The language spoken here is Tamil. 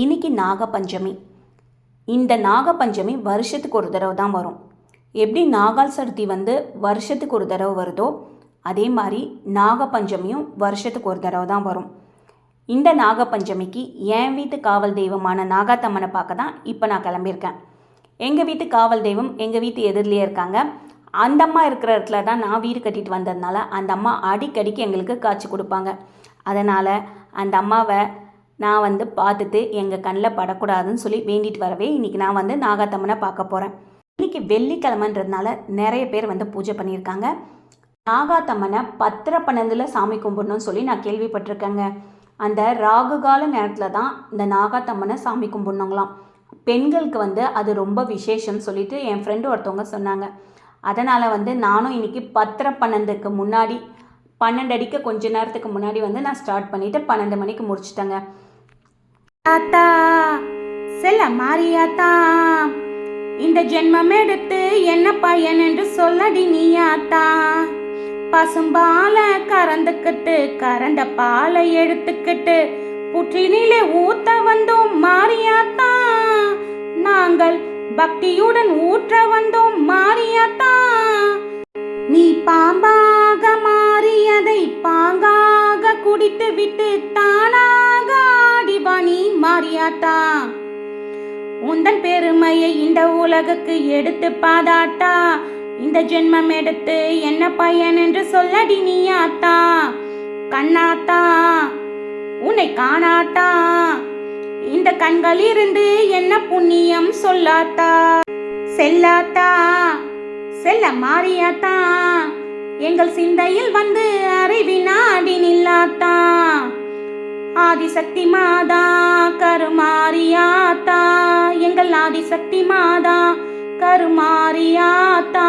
இன்னைக்கு நாகபஞ்சமி இந்த நாகபஞ்சமி வருஷத்துக்கு ஒரு தடவை தான் வரும். எப்படி நாகால் சதுர்த்தி வந்து வருஷத்துக்கு ஒரு தடவை வருதோ அதே மாதிரி நாகபஞ்சமியும் வருஷத்துக்கு ஒரு தடவை தான் வரும். இந்த நாகபஞ்சமிக்கு என் வீட்டு காவல் தெய்வமான நாகாத்தம்மனை பார்க்க தான் இப்போ நான் கிளம்பியிருக்கேன். எங்கள் வீட்டு காவல் தெய்வம் எங்கள் வீட்டு எதிரிலேயே இருக்காங்க. அந்த அம்மா இருக்கிற இடத்துல தான் நான் வீடு கட்டிட்டு வந்ததுனால அந்த அம்மா அடிக்கடிக்கு எங்களுக்கு காய்ச்சி கொடுப்பாங்க. அதனால் அந்த அம்மாவை நான் வந்து பார்த்துட்டு எங்கள் கண்ணில் படக்கூடாதுன்னு சொல்லி வேண்டிட்டு வரவே இன்றைக்கி நான் வந்து நாகாத்தம்மனை பார்க்க போகிறேன் இன்றைக்கி வெள்ளிக்கிழமைன்றதுனால நிறைய பேர் வந்து பூஜை பண்ணியிருக்காங்க. நாகாத்தம்மனை பத்திர பன்னெண்டில் சாமி கும்பிடணும்னு சொல்லி நான் கேள்விப்பட்டிருக்கேங்க. அந்த ராகு கால நேரத்தில் தான் இந்த நாகாத்தம்மனை சாமி கும்பிடணுங்களாம். பெண்களுக்கு வந்து அது ரொம்ப விசேஷம் சொல்லிட்டு என் ஃப்ரெண்டு ஒருத்தவங்க சொன்னாங்க. அதனால் வந்து நானும் இன்னைக்கு பத்திர பன்னெண்டுக்கு முன்னாடி பன்னெண்டு அடிக்க கொஞ்ச நேரத்துக்கு முன்னாடி வந்து நான் ஸ்டார்ட் பண்ணிவிட்டு பன்னெண்டு மணிக்கு முடிச்சிட்டேங்க. தாத்தா செல்ல மாறியாத்தா. இந்த ஜென்மம் எடுத்து என்ன பையன் என்று சொல்லடி நீயாத்தா பசும்பால கறந்துக்கிட்டு கறந்த பாலை எடுத்துக்கிட்டு புற்றினிலே ஊத்த வந்தோம் மாறியாத்தா. நாங்கள் பக்தியுடன் ஊற்ற வந்தோம் மாறியாத்தா உந்தன் பெருமையை இந்த உலகுக்கு எடுத்து பாதாட்டா இந்த ஜென்மம் எடுத்து என்ன பையன் என்று சொல்லடி நீயாத்தா கண்ணாத்தா உன்னை காணாட்டா? இந்த கண்களிலிருந்து என்ன புண்ணியம் சொல்லாத்தா செல்லாத்தா செல்ல மாறியாத்தா எங்கள் சிந்தையில் வந்து அறிவினாடி நில்லாத்தா ஆதிசக்தி மாதா கருமாரியாத்தா எங்கள் ஆதிசக்தி மாதா கருமாரியாத்தா